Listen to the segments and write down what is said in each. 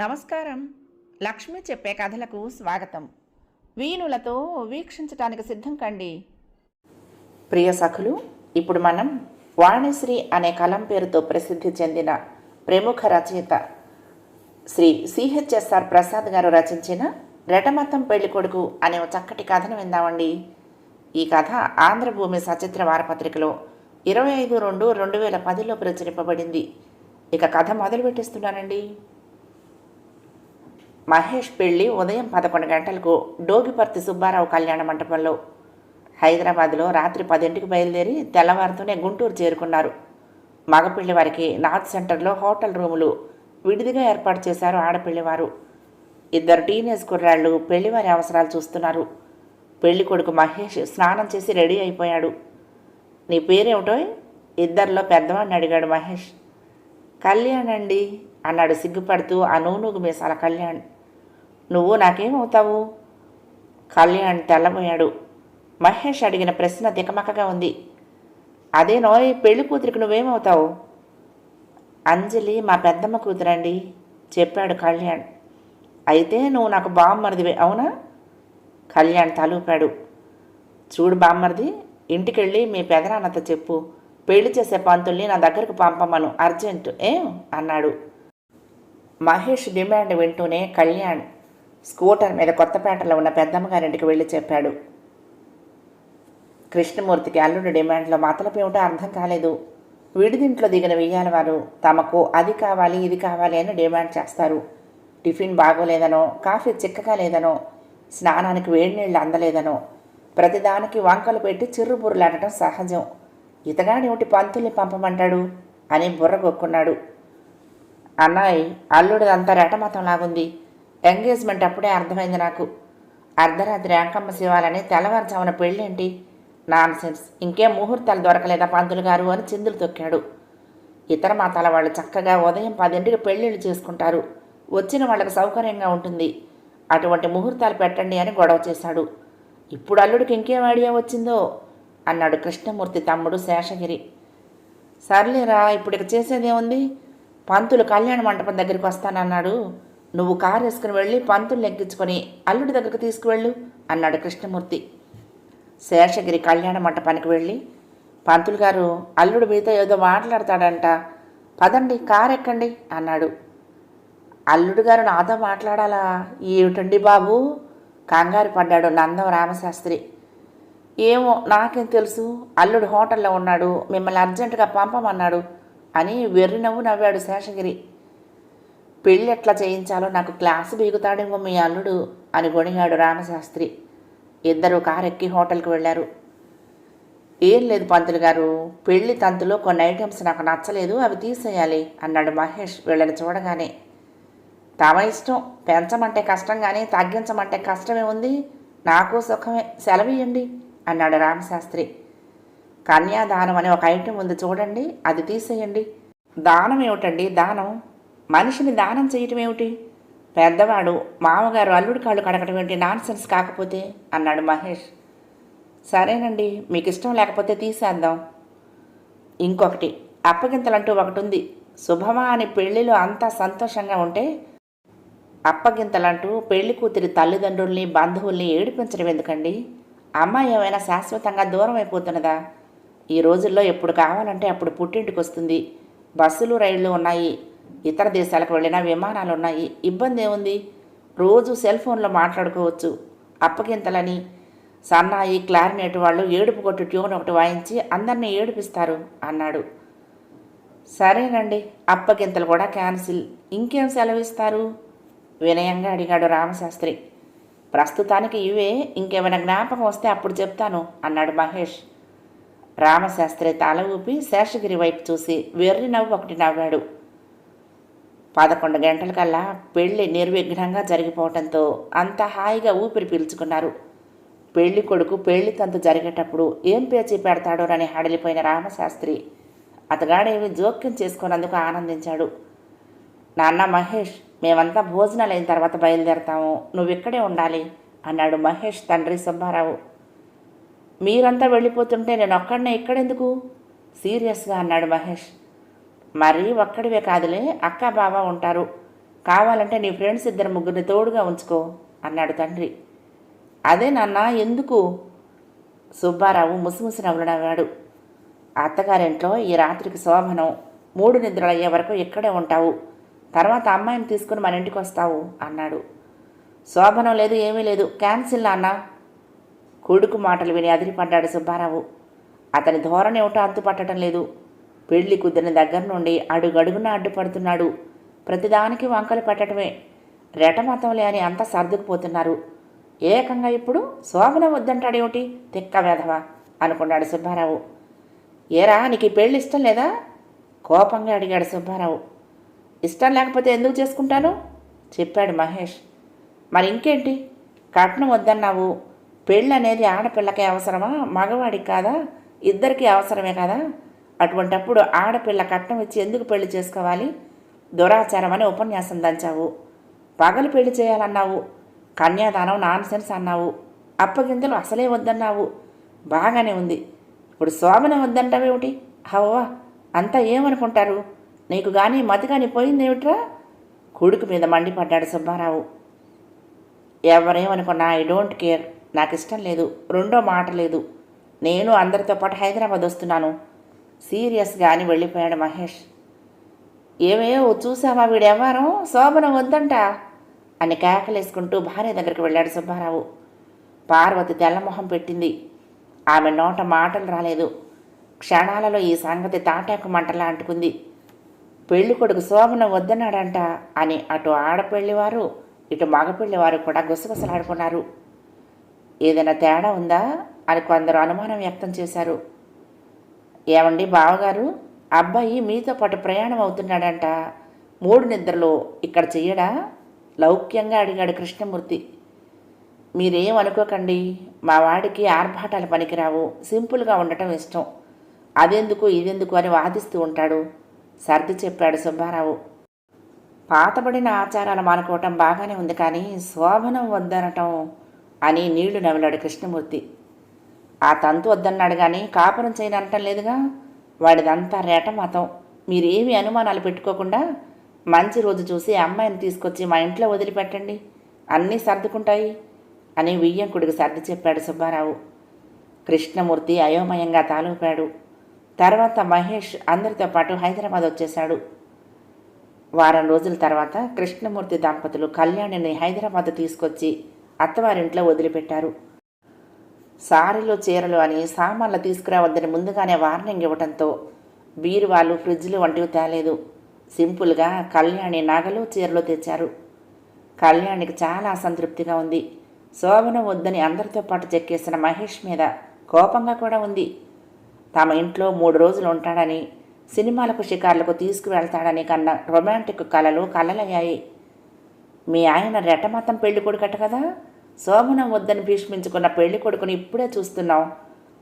నమస్కారం. లక్ష్మి చెప్పే కథలకు స్వాగతం. వీణులతో వీక్షించటానికి సిద్ధం కండి. ప్రియ సఖులు ఇప్పుడు మనం వాణిశ్రీ అనే కలం పేరుతో ప్రసిద్ధి చెందిన ప్రముఖ రచయిత శ్రీ సిహెచ్ఎస్ఆర్ ప్రసాద్ గారు రచించిన రెటమతం పెళ్ళికొడుకు అనే ఒక చక్కటి కథను విందామండి. ఈ కథ ఆంధ్రభూమి సచిత్ర వారపత్రికలో ఇరవై ఐదు రెండు రెండు వేల పదిలో ప్రచురింపబడింది. ఇక కథ మొదలు పెట్టిస్తున్నానండి మహేష్ పెళ్ళి ఉదయం పదకొండు గంటలకు డోగిపర్తి సుబ్బారావు కళ్యాణ మంటపంలో. హైదరాబాద్లో రాత్రి పదింటికి బయలుదేరి తెల్లవారుతూనే గుంటూరు చేరుకున్నారు. మగపిల్లి వారికి నార్త్ సెంటర్లో హోటల్ రూములు విడిదిగా ఏర్పాటు చేశారు ఆడపిల్లివారు. ఇద్దరు టీనేజ్ కుర్రాళ్ళు పెళ్ళివారి అవసరాలు చూస్తున్నారు. పెళ్ళి కొడుకు మహేష్ స్నానం చేసి రెడీ అయిపోయాడు. నీ పేరేమిటో ఇద్దరిలో పెద్దవాడిని అడిగాడు మహేష్. కళ్యాణ్ అండి అన్నాడు సిగ్గుపడుతూ ఆ నూనూగు మీసాల కళ్యాణ్. నువ్వు నాకేమవుతావు? కళ్యాణ్ తెల్లబోయాడు. మహేష్ అడిగిన ప్రశ్న దికమకగా ఉంది. అదే నోయ్ పెళ్ళి కూతురికి నువ్వేమవుతావు? అంజలి మా పెద్దమ్మ కూతురండి చెప్పాడు కళ్యాణ్. అయితే నువ్వు నాకు బామ్మరిదివే అవునా? కళ్యాణ్ తలూపాడు. చూడు బామ్మరిది ఇంటికెళ్ళి మీ పెదనాన్నతో చెప్పు. పెళ్ళి చేసే పంతుల్ని నా దగ్గరకు పంపమను అర్జెంటు ఏం? అన్నాడు. మహేష్ డిమాండ్ వింటూనే కళ్యాణ్ స్కూటర్ మీద కొత్తపేటలో ఉన్న పెద్దమ్మగారింటికి వెళ్ళి చెప్పాడు. కృష్ణమూర్తికి అల్లుడు డిమాండ్లో మతలపేమిటో అర్థం కాలేదు. విడిదింట్లో దిగిన వెయ్యాల వారు తమకు అది కావాలి ఇది కావాలి అని డిమాండ్ చేస్తారు. టిఫిన్ బాగోలేదనో కాఫీ చిక్కగా లేదనో స్నానానికి వేడి నీళ్ళు అందలేదనో ప్రతిదానికి వంకలు పెట్టి చిర్రుబుర్రులాడటం సహజం. ఇతగాడేమిటి పంతుల్ని పంపమంటాడు? అని బుర్ర గొక్కున్నాడు. అన్నాయ్ అల్లుడిదంతా రెటమతం లాగుంది ఎంగేజ్మెంట్ అప్పుడే అర్థమైంది నాకు. అర్ధరాత్రి అంకమ్మ శివాలని తెల్లవారుజామున పెళ్ళేంటి? నాన్ సెన్స్ ఇంకేం ముహూర్తాలు దొరకలేదా పంతులు గారు అని చిందులు తొక్కాడు. ఇతర మతాల వాళ్ళు చక్కగా ఉదయం పదింటికి పెళ్ళిళ్ళు చేసుకుంటారు. వచ్చిన వాళ్ళకి సౌకర్యంగా ఉంటుంది. అటువంటి ముహూర్తాలు పెట్టండి అని గొడవ చేశాడు. ఇప్పుడు అల్లుడికి ఇంకేం ఐడియా వచ్చిందో? అన్నాడు కృష్ణమూర్తి తమ్ముడు శేషగిరి. సర్లేరా ఇప్పుడు ఇక చేసేదేముంది? పంతులు కళ్యాణ మంటపం దగ్గరికి వస్తానన్నాడు. నువ్వు కారు వేసుకుని వెళ్ళి పంతులు ఎక్కించుకొని అల్లుడి దగ్గరకు తీసుకువెళ్ళు అన్నాడు కృష్ణమూర్తి. శేషగిరి కళ్యాణ మంటపానికి వెళ్ళి పంతులు గారు అల్లుడు మీతో ఏదో మాట్లాడతాడంట పదండి కారు ఎక్కండి అన్నాడు. అల్లుడు గారు నాతో మాట్లాడాలా? ఏమిటండి బాబు? కంగారు పడ్డాడు నందం రామశాస్త్రి. ఏమో నాకేం తెలుసు అల్లుడు హోటల్లో ఉన్నాడు మిమ్మల్ని అర్జెంటుగా పంపమన్నాడు అని వెర్రి నవ్వు నవ్వాడు శేషగిరి. పెళ్ళి ఎట్లా చేయించాలో నాకు క్లాసు బీగుతాడేమో మీ అల్లుడు అని గొణిగాడు రామశాస్త్రి. ఇద్దరు కారెక్కి హోటల్కి వెళ్ళారు. ఏం లేదు పంతులు గారు పెళ్ళి తంతులో కొన్ని ఐటమ్స్ నాకు నచ్చలేదు అవి తీసేయాలి అన్నాడు మహేష్ వీళ్ళని చూడగానే. తమ ఇష్టం పెంచమంటే కష్టం కానీ తగ్గించమంటే కష్టమే ఉంది నాకు సుఖమే సెలవియండి అన్నాడు రామశాస్త్రి. కన్యాదానం అనే ఒక ఐటెం ఉంది చూడండి అది తీసేయండి. దానం ఏమిటండి దానం? మనిషిని దానం చేయటం ఏమిటి? పెద్దవాడు మామగారు అల్లుడి కాళ్ళు కడగడం ఏంటి నాన్సెన్స్ కాకపోతే? అన్నాడు మహేష్. సరేనండి మీకు ఇష్టం లేకపోతే తీసేద్దాం. ఇంకొకటి అప్పగింతలంటూ ఒకటి ఉంది శుభమా అని పెళ్ళిలో అంతా సంతోషంగా ఉంటే అప్పగింతలంటూ పెళ్ళి కూతురి తల్లిదండ్రుల్ని బంధువుల్ని ఏడిపించడం ఎందుకండి? అమ్మాయి ఏమైనా శాశ్వతంగా దూరం అయిపోతున్నదా? ఈ రోజుల్లో ఎప్పుడు కావాలంటే అప్పుడు పుట్టింటికి వస్తుంది బస్సులు రైళ్ళు ఉన్నాయి. ఇతర దేశాలకు వెళ్ళిన విమానాలు ఉన్నాయి ఇబ్బంది ఏముంది? రోజు సెల్ ఫోన్లో మాట్లాడుకోవచ్చు. అప్పగింతలని సన్నాయి క్లారినేట్ వాళ్ళు ఏడుపు కొట్టు ట్యూన్ ఒకటి వాయించి అందరినీ ఏడిపిస్తారు అన్నాడు. సరేనండి అప్పగింతలు కూడా క్యాన్సిల్. ఇంకేం సెలవిస్తారు? వినయంగా అడిగాడు రామశాస్త్రి. ప్రస్తుతానికి ఇవే ఇంకేమైనా జ్ఞాపకం వస్తే అప్పుడు చెప్తాను అన్నాడు మహేష్. రామశాస్త్రి తల ఊపి శేషగిరి వైపు చూసి వెర్రి నవ్వు ఒకటి నవ్వాడు. పదకొండు గంటలకల్లా పెళ్ళి నిర్విఘ్నంగా జరిగిపోవటంతో అంత హాయిగా ఊపిరి పీల్చుకున్నారు. పెళ్ళి కొడుకు పెళ్ళి తంతు జరిగేటప్పుడు ఏం పేచీ పెడతాడోనని హడలిపోయిన రామశాస్త్రి అతగాడేమి జోక్యం చేసుకున్నందుకు ఆనందించాడు. నాన్న మహేష్ మేమంతా భోజనాలు అయిన తర్వాత బయలుదేరతాము. నువ్వు ఇక్కడే ఉండాలి అన్నాడు మహేష్ తండ్రి సుబ్బారావు. మీరంతా వెళ్ళిపోతుంటే నేను ఒక్కడనే ఇక్కడెందుకు? సీరియస్గా అన్నాడు మహేష్. మరీ ఒక్కడివే కాదులే అక్క బావ ఉంటారు. కావాలంటే నీ ఫ్రెండ్స్ ఇద్దరు ముగ్గురిని తోడుగా ఉంచుకో అన్నాడు తండ్రి. అదే నాన్న ఎందుకు? సుబ్బారావు ముసిముసి నవ్వులు అత్తగారింట్లో ఈ రాత్రికి శోభనం. మూడు నిద్రలు అయ్యే వరకు ఇక్కడే ఉంటావు. తర్వాత అమ్మాయిని తీసుకుని మన ఇంటికి వస్తావు అన్నాడు. శోభనం లేదు ఏమీ లేదు. క్యాన్సిల్ నాన్న. కొడుకు మాటలు విని అదిరిపడ్డాడు సుబ్బారావు. అతని ధోరణి ఏమిటో అంతుపట్టడం లేదు. పెళ్ళి కుదిరిన దగ్గర నుండి అడుగడుగున అడ్డుపడుతున్నాడు. ప్రతిదానికి వంకలు పెట్టడమే రెటమతంలే అని అంతా సర్దుకుపోతున్నారు. ఏకంగా ఇప్పుడు శోభన వద్దంటాడేమిటి? తిక్క వేధవా అనుకున్నాడు సుబ్బారావు. ఏరా నీకు ఈ పెళ్ళి ఇష్టం లేదా? కోపంగా అడిగాడు సుబ్బారావు. ఇష్టం లేకపోతే ఎందుకు చేసుకుంటాను? చెప్పాడు మహేష్. మరి ఇంకేంటి? కట్నం వద్దన్నావు. పెళ్ళి అనేది ఆడపిల్లకి అవసరమా? మగవాడికి కాదా? ఇద్దరికీ అవసరమే కదా? అటువంటప్పుడు ఆడపిల్ల కట్నం ఇచ్చి ఎందుకు పెళ్ళి చేసుకోవాలి? దురాచారం అని ఉపన్యాసం దంచావు. పగలు పెళ్ళి చేయాలన్నావు. కన్యాదానం నాన్సెన్స్ అన్నావు. అప్పగింతలు అసలే వద్దన్నావు. బాగానే ఉంది. ఇప్పుడు శోభన వద్దంటావేమిటి? హవ్వా అంతా ఏమనుకుంటారు? నీకు కానీ మతి కానీ పోయిందేమిట్రా? కొడుకు మీద మండిపడ్డాడు సుబ్బారావు. ఎవరేమనుకున్నా ఐ డోంట్ కేర్. నాకు ఇష్టం లేదు. రెండో మాట లేదు. నేను అందరితో పాటు హైదరాబాద్ వస్తున్నాను. సీరియస్గా అని వెళ్ళిపోయాడు మహేష్. ఏమేమో చూసావా వీడి ఎవరం శోభనం వద్దంట అని కేకలేసుకుంటూ భార్య దగ్గరికి వెళ్ళాడు సుబ్బారావు. పార్వతి తెల్లమొహం పెట్టింది. ఆమె నోట మాటలు రాలేదు. క్షణాలలో ఈ సంగతి తాటాకు మంటలా అంటుకుంది. పెళ్ళి కొడుకు శోభన వద్దన్నాడంట అని అటు ఆడపెళ్ళివారు ఇటు మగపెళ్ళివారు కూడా గుసగుసలాడుకున్నారు. ఏదైనా తేడా ఉందా అని కొందరు అనుమానం వ్యక్తం చేశారు. ఏమండి బావగారు? అబ్బాయి మీతో పాటు ప్రయాణం అవుతున్నాడంట. మూడు నిద్రలో ఇక్కడ చెయ్యడా? లౌక్యంగా అడిగాడు కృష్ణమూర్తి. మీరేం అనుకోకండి. మా వాడికి ఆర్భాటాలు పనికిరావు. సింపుల్గా ఉండటం ఇష్టం. అదెందుకు ఇదెందుకు అని వాదిస్తూ ఉంటాడు. సర్ది చెప్పాడు సుబ్బారావు. పాతబడిన ఆచారాలు మానుకోవటం బాగానే ఉంది కానీ శోభనం వద్దనటం అని నీళ్ళు నవ్విలాడు కృష్ణమూర్తి. ఆ తంతు వద్దన్నాడు కానీ కాపురం చేయని అనటం లేదుగా? వాడిదంతా రేట మతం. మీరేమి అనుమానాలు పెట్టుకోకుండా మంచి రోజు చూసి అమ్మాయిని తీసుకొచ్చి మా ఇంట్లో వదిలిపెట్టండి. అన్నీ సర్దుకుంటాయి అని వియ్యంకుడికి సర్ది చెప్పాడు సుబ్బారావు. కృష్ణమూర్తి అయోమయంగా తాలూపాడు తర్వాత మహేష్ అందరితో పాటు హైదరాబాద్ వచ్చేశాడు. వారం రోజుల తర్వాత కృష్ణమూర్తి దంపతులు కళ్యాణిని హైదరాబాద్ తీసుకొచ్చి అత్తవారింట్లో వదిలిపెట్టారు. సారీలు చీరలు అని సామాన్లు తీసుకురావద్దని ముందుగానే వార్నింగ్ ఇవ్వడంతో బీరువాలు ఫ్రిడ్జ్లు వంటివి తేలేదు. సింపుల్గా కళ్యాణి నగలు చీరలు తెచ్చారు. కళ్యాణికి చాలా అసంతృప్తిగా ఉంది. శోభన వద్దని అందరితో పాటు చెక్కేసిన మహేష్ మీద కోపంగా కూడా ఉంది. తమ ఇంట్లో మూడు రోజులు ఉంటాడని సినిమాలకు షికార్లకు తీసుకువెళ్తాడని కన్న రొమాంటిక్ కళలు కలలయ్యాయి. మీ ఆయన రెట్టమతం పెళ్ళి కొడుకట కదా? శోభనం వద్దని భీష్మించుకున్న పెళ్ళి కొడుకుని ఇప్పుడే చూస్తున్నాం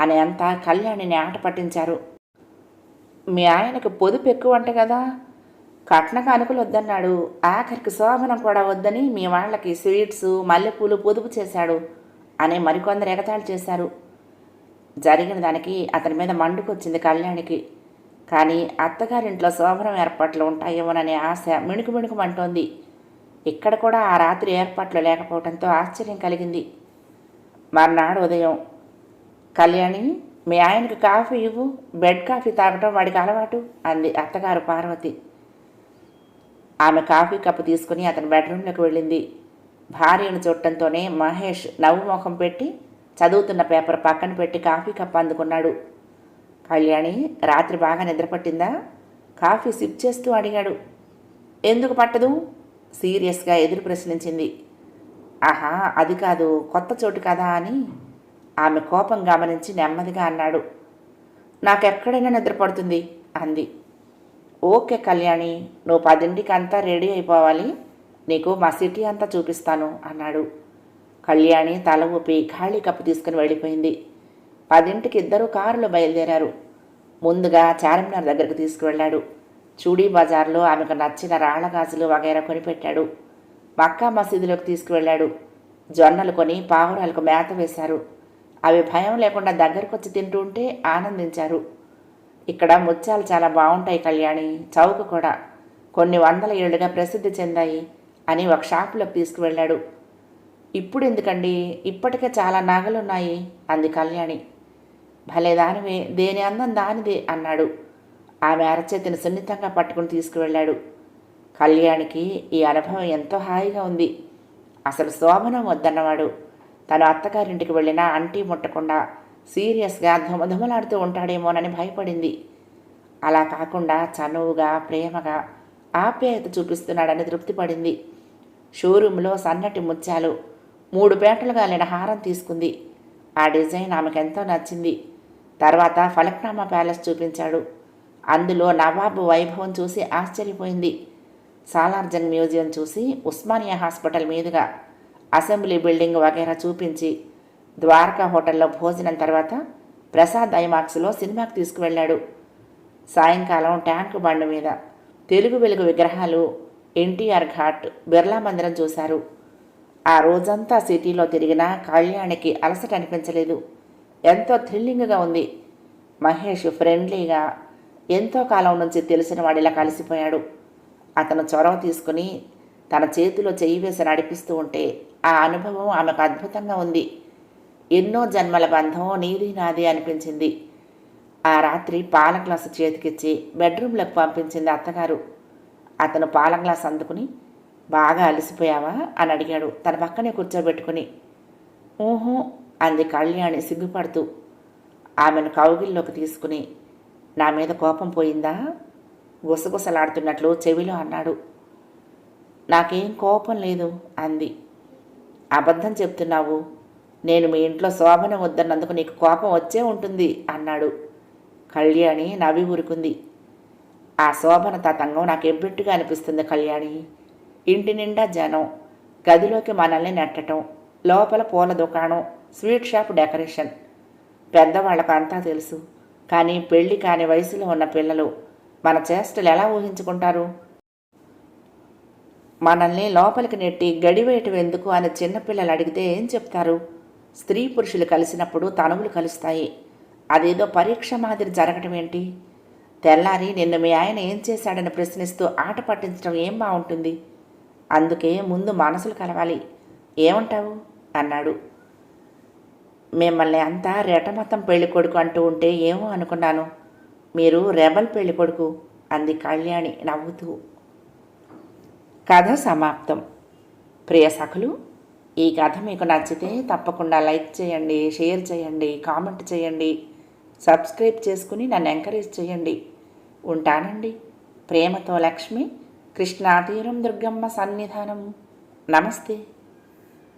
అని అంతా కళ్యాణిని ఆట పట్టించారు. మీ ఆయనకు పొదుపు ఎక్కువ అంట కదా? కట్న కానుకలు వద్దన్నాడు ఆఖరికి శోభనం కూడా వద్దని మీ వాళ్ళకి స్వీట్స్ మల్లెపూలు పొదుపు చేశాడు అని మరికొందరు ఎగతాళి చేశారు. జరిగిన దానికి అతని మీద మండుకొచ్చింది కళ్యాణికి. కానీ అత్తగారింట్లో శోభనం ఏర్పాట్లు ఉంటాయేమోననే ఆశ మిణుకు మిణుకుమంటోంది. ఇక్కడ కూడా ఆ రాత్రి ఏర్పాట్లు లేకపోవడంతో ఆశ్చర్యం కలిగింది. మర్నాడు ఉదయం. కళ్యాణి మీ ఆయనకు కాఫీ ఇవ్వు బెడ్ కాఫీ తాగటం వాడికి అలవాటు అంది అత్తగారు పార్వతి. ఆమె కాఫీ కప్పు తీసుకుని అతని బెడ్రూమ్లోకి వెళ్ళింది. భార్యను చూడటంతోనే మహేష్ నవ్వు ముఖం పెట్టి చదువుతున్న పేపర్ పక్కన పెట్టి కాఫీ కప్పు అందుకున్నాడు. కళ్యాణి రాత్రి బాగా నిద్రపట్టిందా? కాఫీ సిప్ చేస్తూ అడిగాడు. ఎందుకు పట్టదు? సీరియస్గా ఎదురు ప్రశ్నించింది. ఆహా అది కాదు కొత్త చోటు కదా అని? ఆమె కోపం గమనించి నెమ్మదిగా అన్నాడు. నాకెక్కడైనా నిద్రపడుతుంది అంది. ఓకే కళ్యాణి నువ్వు పదింటికి అంతా రెడీ అయిపోవాలి. నీకు మా సిటీ అంతా చూపిస్తాను అన్నాడు. కళ్యాణి తల ఊపి ఖాళీ కప్పు తీసుకుని వెళ్ళిపోయింది. పదింటికి ఇద్దరు కారులో బయలుదేరారు. ముందుగా చార్మినార్ దగ్గరకు తీసుకువెళ్ళాడు. చూడీ బజార్లో ఆమెకు నచ్చిన రాళ్ళ గాజులు వగైరా కొనిపెట్టాడు. మక్కా మసీదులోకి తీసుకువెళ్ళాడు. జొన్నలు కొని పావురాలకు మేత వేశారు. అవి భయం లేకుండా దగ్గరకొచ్చి తింటూ ఉంటే ఆనందించారు. ఇక్కడ ముత్యాలు చాలా బాగుంటాయి కళ్యాణి చౌక కూడా. కొన్ని వందల ఏళ్ళుగా ప్రసిద్ధి చెందాయి అని ఒక షాపులోకి తీసుకువెళ్ళాడు. ఇప్పుడు ఎందుకండి? ఇప్పటికే చాలా నగలున్నాయి అంది కళ్యాణి. భలే దానివే దేని అందం దానిదే అన్నాడు. ఆమె అరచేతిని సున్నితంగా పట్టుకుని తీసుకువెళ్ళాడు. కళ్యాణికి ఈ అనుభవం ఎంతో హాయిగా ఉంది. అసలు శోభనం వద్దన్నవాడు. తను అత్తగారింటికి వెళ్ళినా అంటీ ముట్టకుండా సీరియస్గా ధుమధుమలాడుతూ ఉంటాడేమోనని భయపడింది. అలా కాకుండా చనువుగా ప్రేమగా ఆప్యాయత చూపిస్తున్నాడని తృప్తిపడింది. షోరూంలో సన్నటి ముత్యాలు మూడు పేటలుగా లేని హారం తీసుకుంది. ఆ డిజైన్ ఆమెకెంతో నచ్చింది. తర్వాత ఫలక్నామా ప్యాలెస్ చూపించాడు. అందులో నవాబు వైభవం చూసి ఆశ్చర్యపోయింది. సాలార్జంగ్ మ్యూజియం చూసి ఉస్మానియా హాస్పిటల్ మీదుగా అసెంబ్లీ బిల్డింగ్ వగైరా చూపించి ద్వారకా హోటల్లో భోజనం తర్వాత ప్రసాద్ ఐమాక్స్లో సినిమాకి తీసుకువెళ్ళాడు. సాయంకాలం ట్యాంక్ బండి మీద తెలుగు వెలుగు విగ్రహాలు ఎన్టీఆర్ ఘాట్ బిర్లా మందిరం చూశారు. ఆ రోజంతా సిటీలో తిరిగినా కళ్యాణికి అలసట అనిపించలేదు. ఎంతో థ్రిల్లింగ్గా ఉంది. మహేష్ ఫ్రెండ్లీగా ఎంతో కాలం నుంచి తెలిసిన వాడిలా కలిసిపోయాడు. అతను చొరవ తీసుకుని తన చేతిలో చెయ్యి వేసి నడిపిస్తూ ఉంటే ఆ అనుభవం ఆమెకు అద్భుతంగా ఉంది. ఎన్నో జన్మల బంధం నీది నాది అనిపించింది. ఆ రాత్రి పాల గ్లాసు చేతికిచ్చి బెడ్రూమ్లోకి పంపించింది అత్తగారు. అతను పాల గ్లాస్ అందుకుని బాగా అలసిపోయావా? అని అడిగాడు. తన పక్కనే కూర్చోబెట్టుకుని ఊహూ అంది కళ్యాణి సిగ్గుపడుతూ. ఆమెను కౌగిల్లోకి తీసుకుని నా మీద కోపం పోయిందా? గుసగుసలాడుతున్నట్లు చెవిలో అన్నాడు. నాకేం కోపం లేదు అంది. అబద్ధం చెప్తున్నావు. నేను మీ ఇంట్లో శోభన వద్దన్నందుకు నీకు కోపం వచ్చే ఉంటుంది అన్నాడు. కళ్యాణి నవ్వి ఊరుకుంది. ఆ శోభన తతంగం నాకు ఎబ్బెట్టుగా అనిపిస్తుంది కళ్యాణి. ఇంటి నిండా జనం. గదిలోకి మనల్ని నెట్టడం లోపల పూల దుకాణం. Sweet shop decoration. పెద్దవాళ్ళకంతా తెలుసు. కానీ పెళ్ళి కాని వయసులో ఉన్న పిల్లలు మన చేష్టలు ఎలా ఊహించుకుంటారు? మనల్ని లోపలికి నెట్టి గడివేయటం ఎందుకు అని చిన్నపిల్లలు అడిగితే ఏం చెప్తారు? స్త్రీ పురుషులు కలిసినప్పుడు తనువులు కలుస్తాయి. అదేదో పరీక్ష మాదిరి జరగటం ఏంటి? తెల్లారి నిన్ను మీ ఆయన ఏం చేశాడని ప్రశ్నిస్తూ ఆట పట్టించడం ఏం బాగుంటుంది? అందుకే ముందు మనసులు కలవాలి. ఏమంటావు? అన్నాడు. మిమ్మల్ని అంతా రెటమతం పెళ్ళికొడుకు అంటూ ఉంటే ఏమో అనుకున్నాను. మీరు రెబల్ పెళ్ళికొడుకు అంది కళ్యాణి నవ్వుతూ. కథ సమాప్తం. ప్రియ సఖులు ఈ కథ మీకు నచ్చితే తప్పకుండా లైక్ చేయండి షేర్ చేయండి కామెంట్ చేయండి సబ్స్క్రైబ్ చేసుకుని నన్ను ఎంకరేజ్ చేయండి. ఉంటానండి. ప్రేమతో లక్ష్మి కృష్ణాతీరం దుర్గమ్మ సన్నిధానం. నమస్తే.